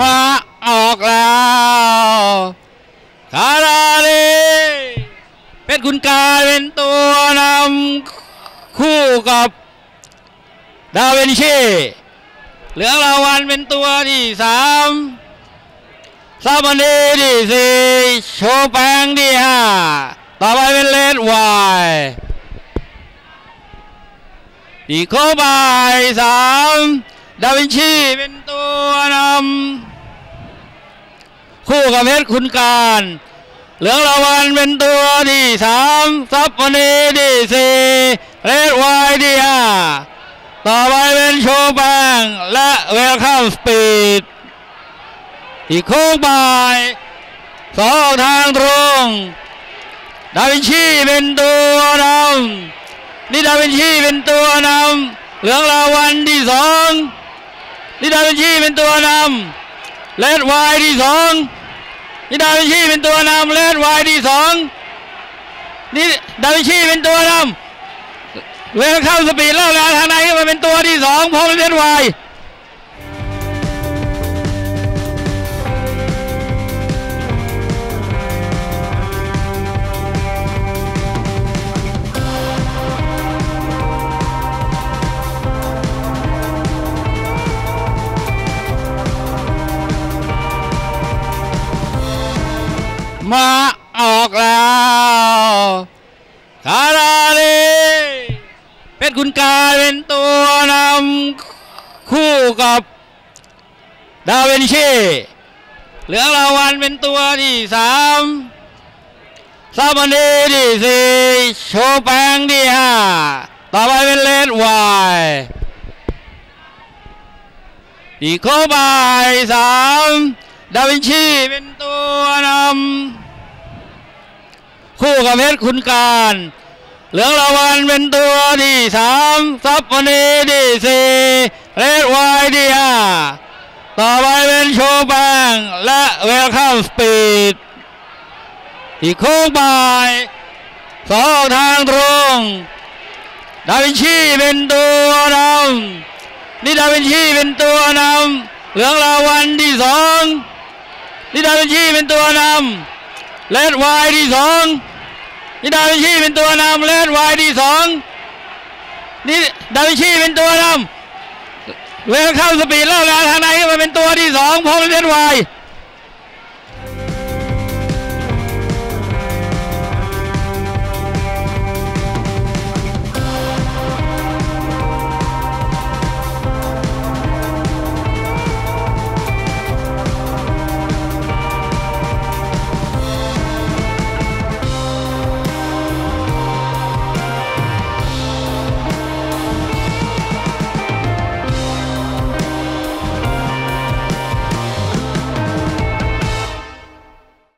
มาออกแล้วคาราลีเพชรคุณกายเป็นตัวนำคู่กับดาวินชีเหลืองราวัลเป็นตัวที่สามซาบันดีที่สี่โชแปงที่ห้าต่อไปเป็นเลดวน์อีโคบายสามดาวินชีเป็นตัวนำ คู่กับเพชรคุณการ เหลืองรางวัลเป็นตัวที่สามซับวันนี้ที่สี่เลดไวน์ที่ห้าต่อไปเป็นโชแปงและเวลคัมสปีดอีกค้งบายสองทางตรงดาวินชีเป็นตัวนำนี่ดาวินชีเป็นตัวนำเหลืองราวัลที่สองนี่ดาวินชีเป็นตัวนำ เลดไวายที่สองนี่ดาวินชีเป็นตัวนำเลดไวายที่สองนี่ดาวินชีเป็นตัวนำเวลเข้าสปีดแล้วนะทางในมาเป็นตัวที่สองพร้อมเลดไวาย มาออกแล้วคาราลีเพชรคุณกายเป็นตัวนำคู่กับดาวินชีเหลืองราวัลเป็นตัวที่สามซาบันดีที่สี่โชแปงที่ห้าต่อไปเป็นเลดวน์อีโคบายสามดาวินชีเป็นตัวนำ กับเพชรคุณการ เหลืองรางวัลเป็นตัวที่สามซับวันนี้ที่สี่เลดไวน์ที่ห้าต่อไปเป็นโชแปงและเวลคัมสปีดอีกโค้งบายสองทางตรง ดาวินชีเป็นตัวนำนี่ดาวินชีเป็นตัวนำเหลืองราวัลที่สองนี่ดาวินชีเป็นตัวนำเลดไวน์ที่สอง นี่ดาวินชีเป็นตัวนำเลดไวายดีสองนี่ดาวินชีเป็นตัวนำเวลเข้าสปีดแล้วนะทางในมาเป็นตัวที่สองพอเลดไวาย